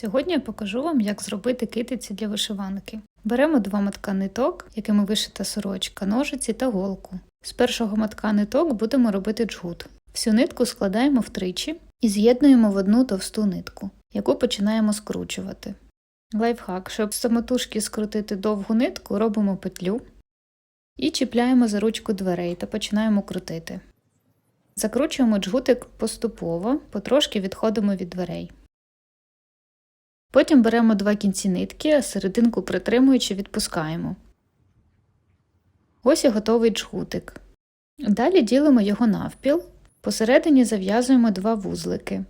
Сьогодні я покажу вам, як зробити китиці для вишиванки. Беремо два мотка ниток, якими вишита сорочка, ножиці та голку. З першого мотка ниток будемо робити джгут. Всю нитку складаємо втричі і з'єднуємо в одну товсту нитку, яку починаємо скручувати. Лайфхак, щоб самотужки скрутити довгу нитку, робимо петлю і чіпляємо за ручку дверей та починаємо крутити. Закручуємо джгутик поступово, потрошки відходимо від дверей. Потім беремо два кінці нитки, а серединку притримуючи відпускаємо. Ось і готовий джгутик. Далі ділимо його навпіл, посередині зав'язуємо два вузлики.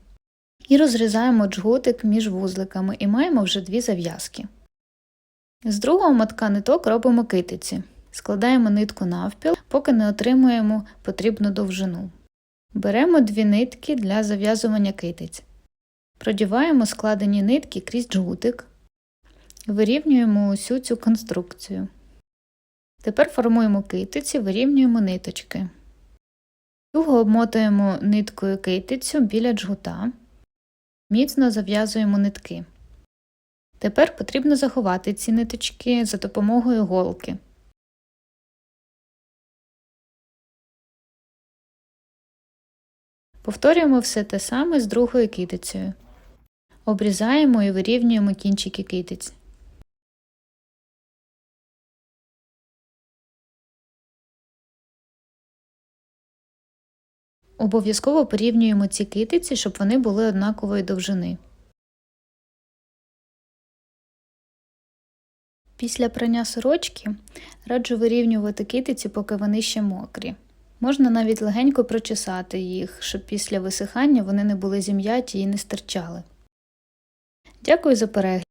І розрізаємо джгутик між вузликами і маємо вже дві зав'язки. З другого мотка ниток робимо китиці. Складаємо нитку навпіл, поки не отримуємо потрібну довжину. Беремо дві нитки для зав'язування китиць. Продіваємо складені нитки крізь джгутик, вирівнюємо усю цю конструкцію. Тепер формуємо китиці, вирівнюємо ниточки. Туго обмотуємо ниткою китицю біля джгута, міцно зав'язуємо нитки. Тепер потрібно заховати ці ниточки за допомогою голки. Повторюємо все те саме з другою китицею. Обрізаємо і вирівнюємо кінчики китиць. Обов'язково порівнюємо ці китиці, щоб вони були однакової довжини. Після прання сорочки раджу вирівнювати китиці, поки вони ще мокрі. Можна навіть легенько прочесати їх, щоб після висихання вони не були зім'яті і не стирчали. Дякую за перегляд!